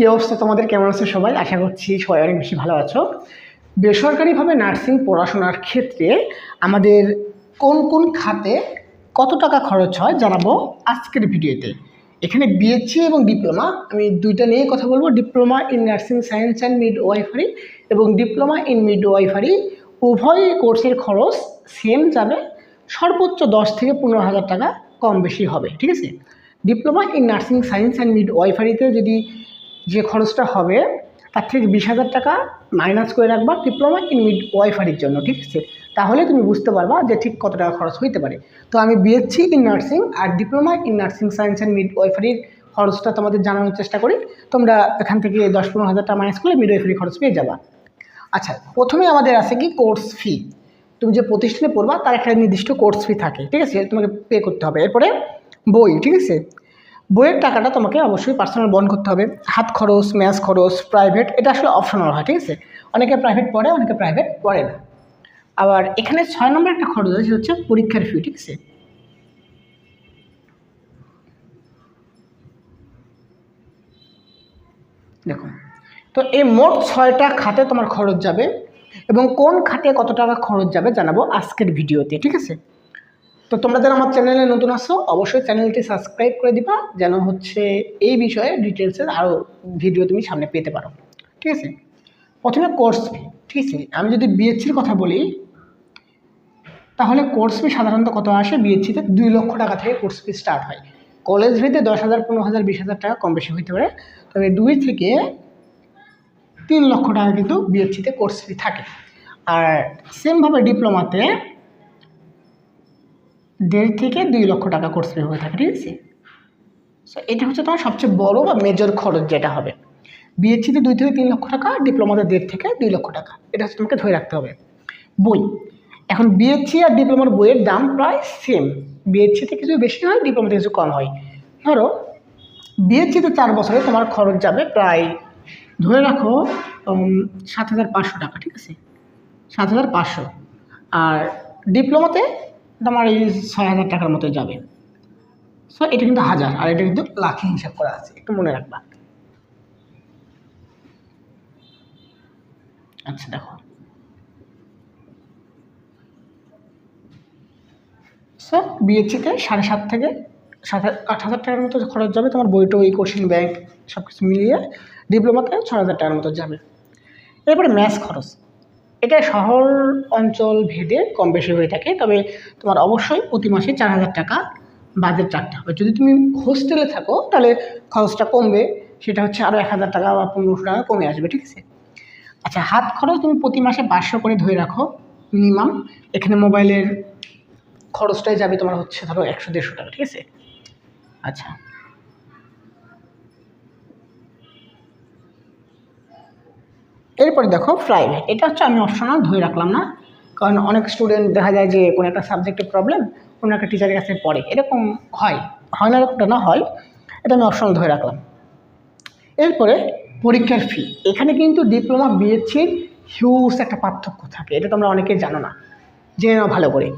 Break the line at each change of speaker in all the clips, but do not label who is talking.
কী অবস্থা তোমাদের? কেমন আছো সবাই? আশা করছি সবাই অনেক বেশি ভালো আছো। বেসরকারিভাবে নার্সিং পড়াশোনার ক্ষেত্রে আমাদের কোন কোন খাতে কত টাকা খরচ হয় জানাব আজকের ভিডিওতে। এখানে বিএসসি এবং ডিপ্লোমা, আমি দুইটা নিয়ে কথা বলব। Diploma in nursing science and midwifery এবং ডিপ্লোমা ইন মিড ওয়াইফারি উভয় কোর্সের খরচ সেম যাবে। সর্বোচ্চ দশ থেকে পনেরো হাজার টাকা কম বেশি হবে, ঠিক আছে? Diploma in nursing science and mid ওয়াইফারিতে যদি যে খরচটা হবে, তার থেকে বিশ হাজার টাকা মাইনাস করে রাখবা ডিপ্লোমা ইন মিড ওয়াইফারির জন্য, ঠিক আছে? তাহলে তুমি বুঝতে পারবা যে ঠিক কত টাকা খরচ হইতে পারে। তো আমি BSc in nursing R diploma in nursing science and mid ওয়াইফারির খরচটা তোমাদের জানানোর চেষ্টা করি। তোমরা এখান থেকে দশ পনেরো হাজার টাকা মাইনাস করলে মিড ওয়াইফারি খরচ পেয়ে যাবা। আচ্ছা প্রথমে আমাদের আছে কি কোর্স ফি তুমি যে প্রতিষ্ঠানে পড়বা, তার একটা নির্দিষ্ট কোর্স ফি থাকে, ঠিক আছে? তোমাকে পে করতে হবে। এরপরে বই, ঠিক আছে? বইয়ের টাকাটা তোমাকে অবশ্যই পার্সোনাল বন্ধ করতে হবে। হাত খরচ ম্যাচ খরচ প্রাইভেট এটা আসলে অপশনাল হয়, ঠিক আছে? অনেকে প্রাইভেট পড়ে, অনেকে প্রাইভেট পড়ে না। আবার এখানে ছয় নম্বর একটা খরচ আছে হচ্ছে পরীক্ষার ফি ঠিক আছে? দেখো, তো এই মোট ছয়টা খাতে তোমার খরচ যাবে এবং কোন খাতে কত টাকা খরচ যাবে জানাব আজকের ভিডিওতে, ঠিক আছে? তো তোমরা যারা আমার চ্যানেলে নতুন আসো অবশ্যই চ্যানেলটি সাবস্ক্রাইব করে দিবা, যেন হচ্ছে এই বিষয়ে ডিটেলসের আরও ভিডিও তুমি সামনে পেতে পারো। ঠিক আছে? প্রথমে কোর্স ফি ঠিক আছে? আমি যদি বিএসসির কথা বলি, তাহলে কোর্স ফি সাধারণত কত আসে? বিএসসিতে দুই লক্ষ টাকা থেকে কোর্স ফি স্টার্ট হয়। কলেজ ভিতে দশ হাজার, পনেরো হাজার, বিশ হাজার টাকা কম বেশি হইতে পারে। তবে দুই থেকে তিন লক্ষ টাকা কিন্তু বিএসসিতে কোর্স ফি থাকে। আর সেমভাবে ডিপ্লোমাতে দেড় থেকে দুই লক্ষ টাকা কোর্স ফি হয়ে থাকে, ঠিক আছে? সো এটা হচ্ছে তোমার সবচেয়ে বড় বা মেজর খরচ যেটা হবে। বিএসসিতে দুই থেকে তিন লক্ষ টাকা ডিপ্লোমাতে দেড় থেকে দুই লক্ষ টাকা। এটা হচ্ছে তোমাকে ধরে রাখতে হবে। বই। এখন বিএসসি আর ডিপ্লোমার বইয়ের দাম প্রায় সেম বিএসসিতে কিছু বেশি হয় ডিপ্লোমাতে কিছু কম হয়। ধরো বিএসসিতে চার বছরে তোমার খরচ যাবে প্রায়, ধরে রাখো সাত হাজার পাঁচশো টাকা, ঠিক আছে? সাত হাজার পাঁচশো। আর ডিপ্লোমাতে তোমার এই ছয় হাজার টাকার মতো যাবে। সো এটা কিন্তু হাজার, আর এটা কিন্তু লাখে হিসাব করা আছে, একটু মনে রাখবা। আচ্ছা দেখো। সো বিএসসিতে সাড়ে সাত থেকে সাত আট হাজার টাকার মতো খরচ যাবে, তোমার বইটো এই কোচিং ব্যাংক সব কিছু মিলিয়ে ডিপ্লোমাতে ছ হাজার টাকার মতো যাবে। এরপরে ম্যাথ খরচ। এটা শহর অঞ্চল ভেদে কম বেশি হয়ে থাকে, তবে তোমার অবশ্যই প্রতি মাসে চার হাজার টাকা বাজেট রাখতে হবে। যদি তুমি হোস্টেলে থাকো, তাহলে খরচটা কমবে, সেটা হচ্ছে আরও এক হাজার টাকা বা পনেরোশো টাকা কমে আসবে, ঠিক আছে? আচ্ছা হাত খরচ তুমি প্রতি মাসে পাঁচশো করে ধরে রাখো মিনিমাম এখানে মোবাইলের খরচটাই যাবে তোমার হচ্ছে ধরো একশো, দেড়শো টাকা, ঠিক আছে? আচ্ছা। এরপরে দেখো প্রাইভেট এটা হচ্ছে আমি অপশনাল ধরে রাখলাম না, কারণ অনেক স্টুডেন্ট দেখা যায় যে কোনো একটা সাবজেক্টের প্রবলেম কোনো একটা টিচারের কাছে পড়ে, এরকম হয়। হয় না, এরকমটা না হয়, এটা আমি অপশনাল ধরে রাখলাম। এরপরে পরীক্ষার ফি এখানে কিন্তু ডিপ্লোমা বিএসসির হিউজ একটা পার্থক্য থাকে, এটা তোমরা অনেকেই জানো না, জেনে নাও ভালো করে।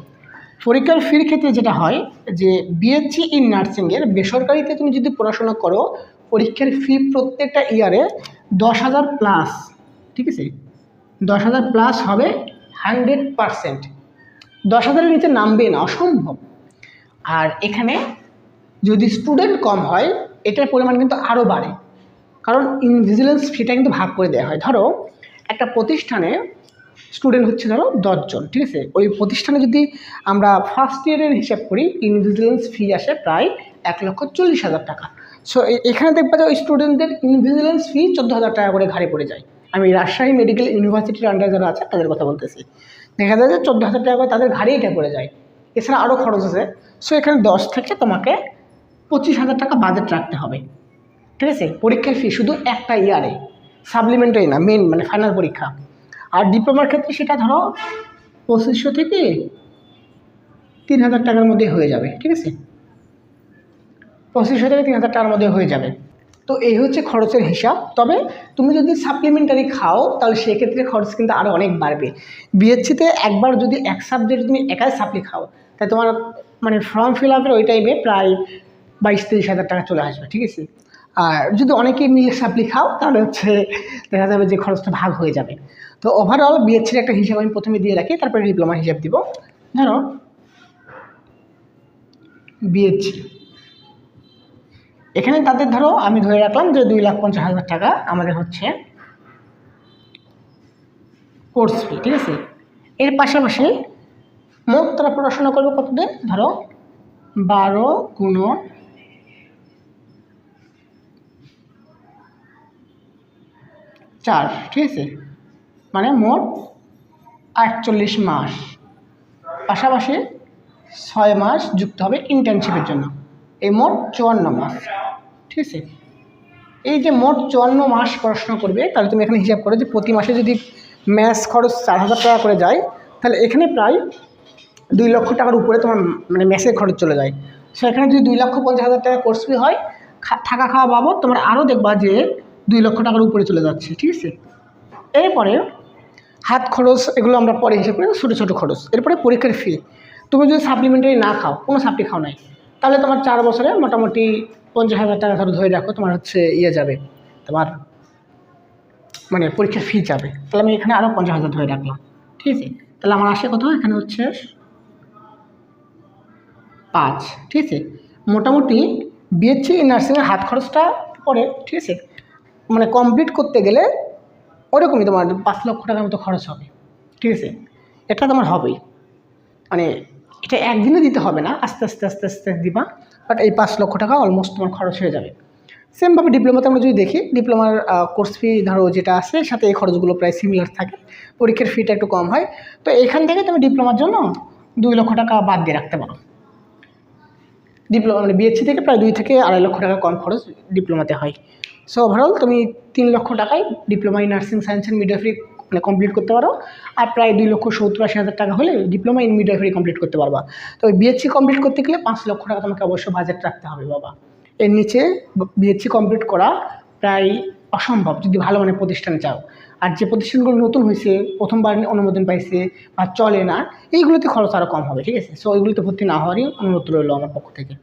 পরীক্ষার ফির ক্ষেত্রে যেটা হয়, যে বিএসসি ইন নার্সিংয়ের বেসরকারিতে তুমি যদি পড়াশোনা করো, পরীক্ষার ফি প্রত্যেকটা ইয়ারে দশ হাজার প্লাস ঠিক আছে? দশ হাজার প্লাস হবে হান্ড্রেড পারসেন্ট দশ হাজারের নিচে নামবে না, অসম্ভব। আর এখানে যদি স্টুডেন্ট কম হয়, এটার পরিমাণ কিন্তু আরও বাড়ে। কারণ ইনভিজিলেন্স ফিটা কিন্তু ভাগ করে দেওয়া হয়। ধরো, একটা প্রতিষ্ঠানে স্টুডেন্ট হচ্ছে ধরো দশজন, ঠিক আছে? ওই প্রতিষ্ঠানে যদি আমরা ফার্স্ট ইয়ারের হিসাব করি ইনভিজিলেন্স ফি আসে প্রায় এক লক্ষ চল্লিশ হাজার টাকা। সো এখানে দেখবা যে ওই স্টুডেন্টদের ইনভিজিলেন্স ফি চোদ্দ হাজার টাকা করে ঘাড়ে পড়ে যায়। আমি রাজশাহী মেডিকেল ইউনিভার্সিটির আন্ডারে যারা আছে, তাদের কথা বলতেছি। দেখা যায় যে চোদ্দ হাজার টাকা তাদের ঘাড়েই এটা পড়ে যায়। এছাড়া আরও খরচ আছে। সো এখানে দশ থেকে তোমাকে পঁচিশ হাজার টাকা বাজেট রাখতে হবে। ঠিক আছে? পরীক্ষার ফি শুধু একটা ইয়ারে সাপ্লিমেন্টারি না মেন মানে ফাইনাল পরীক্ষা। আর ডিপ্লোমার ক্ষেত্রে সেটা ধরো পঁচিশশো থেকে তিন হাজার টাকার মধ্যে হয়ে যাবে। ঠিক আছে? পঁচিশশো থেকে তিন হাজার টাকার মধ্যে হয়ে যাবে। তো এই হচ্ছে খরচের হিসাব। তবে তুমি যদি সাপ্লিমেন্টারি খাও, তাহলে সেক্ষেত্রে খরচ কিন্তু আরও অনেক বাড়বে। বিএসসিতে একবার যদি এক সাবজেক্ট তুমি একাই সাপ্লি খাও তাই তোমার মানে ফর্ম ফিল আপের ওই টাইমে প্রায় বাইশ তিরিশ হাজার টাকা চলে আসবে, ঠিক আছে? আর যদি অনেকেই মিলে সাপ্লি খাও, তাহলে হচ্ছে দেখা যাবে যে খরচটা ভাগ হয়ে যাবে। তো ওভারঅল বিএসসির একটা হিসাব আমি প্রথমে দিয়ে রাখি, তারপরে ডিপ্লোমার হিসাব দিব। ধরো বিএসসি এখানে তাদের ধরো আমি ধরে রাখলাম যে দুই লাখ পঞ্চাশ হাজার টাকা আমাদের হচ্ছে কোর্স ফি ঠিক আছে? এর পাশাপাশি মোট তারা পড়াশোনা করবে কতদিন? ধরো বারো গুণ চার, ঠিক আছে? মানে মোট আটচল্লিশ মাস। পাশাপাশি ছয় মাস যুক্ত হবে ইন্টার্নশিপের জন্য। এই মোট চুয়ান্ন মাস। ঠিক আছে? এই যে মোট চুয়ান্ন মাস পড়াশোনা করবে, তাহলে তুমি এখানে হিসাব করো যে প্রতি মাসে যদি ম্যাথ খরচ চার হাজার টাকা করে যায়, তাহলে এখানে প্রায় দুই লক্ষ টাকার উপরে তোমার মানে মেসের খরচ চলে যায়। সো এখানে যদি দুই লক্ষ পঞ্চাশ হাজার টাকা কোর্স ফি হয় থাকা খাওয়া বাবদ তোমার আরও দেখবা যে দুই লক্ষ টাকার উপরে চলে যাচ্ছে, ঠিক আছে? এরপরে হাত খরচ এগুলো আমরা পরে হিসেব করি, ছোটো ছোটো খরচ। এরপরে পরীক্ষার ফি তুমি যদি সাপ্লিমেন্টারি না খাও, কোনো সাপ্লি খাও নাই তাহলে তোমার চার বছরে মোটামুটি পঞ্চাশ হাজার টাকা ধরো ধরে রাখো, তোমার হচ্ছে ইয়ে যাবে, তোমার মানে পরীক্ষার ফি যাবে। তাহলে আমি এখানে আরও পঞ্চাশ হাজার ধরে রাখলাম, ঠিক আছে? তাহলে আমার আসে কত? এখানে হচ্ছে পাঁচ, ঠিক আছে? মোটামুটি বিএসসি নার্সিংয়ের হাত খরচটা পড়ে ঠিক আছে? মানে কমপ্লিট করতে গেলে ওরকমই তোমার পাঁচ লক্ষ টাকার মতো খরচ হবে, ঠিক আছে? এটা তোমার হবেই। মানে এটা একদিনে দিতে হবে না, আস্তে আস্তে আস্তে আস্তে দিবা বাট এই পাঁচ লক্ষ টাকা অলমোস্ট তোমার খরচ হয়ে যাবে। সেমভাবে ডিপ্লোমাতে আমরা যদি দেখি ডিপ্লোমার কোর্স ফি ধরো যেটা আছে, সাথে এই খরচগুলো প্রায় সিমিলার থাকে, পরীক্ষার ফিটা একটু কম হয়, তো এখান থেকে তুমি ডিপ্লোমার জন্য দুই লক্ষ টাকা বাদ দিয়ে রাখতে পারো। ডিপ্লোমা মানে বিএসসি থেকে প্রায় দুই থেকে আড়াই লক্ষ টাকা কম খরচ ডিপ্লোমাতে হয়। সো ওভারঅল তুমি তিন লক্ষ টাকায় diploma in nursing science and midwifery মানে কমপ্লিট করতে পারো। আর প্রায় দুই লক্ষ সত্তর আশি হাজার টাকা হলে ডিপ্লোমা ইন মিডওয়াইফারি কমপ্লিট করতে পারবা। তো বিএসসি কমপ্লিট করতে গেলে পাঁচ লক্ষ টাকা তোমাকে অবশ্যই বাজেট রাখতে হবে বাবা। এর নিচে বিএসসি কমপ্লিট করা প্রায় অসম্ভব, যদি ভালো মানে প্রতিষ্ঠানে চাও। আর যে প্রতিষ্ঠানগুলো নতুন হয়েছে, প্রথমবার অনুমোদন পাইছে বা চলে না, এইগুলোতে খরচ আরও কম হবে, ঠিক আছে? সো ওইগুলোতে ভর্তি না হওয়ারই অনুরোধ রইল আমার পক্ষ থেকে।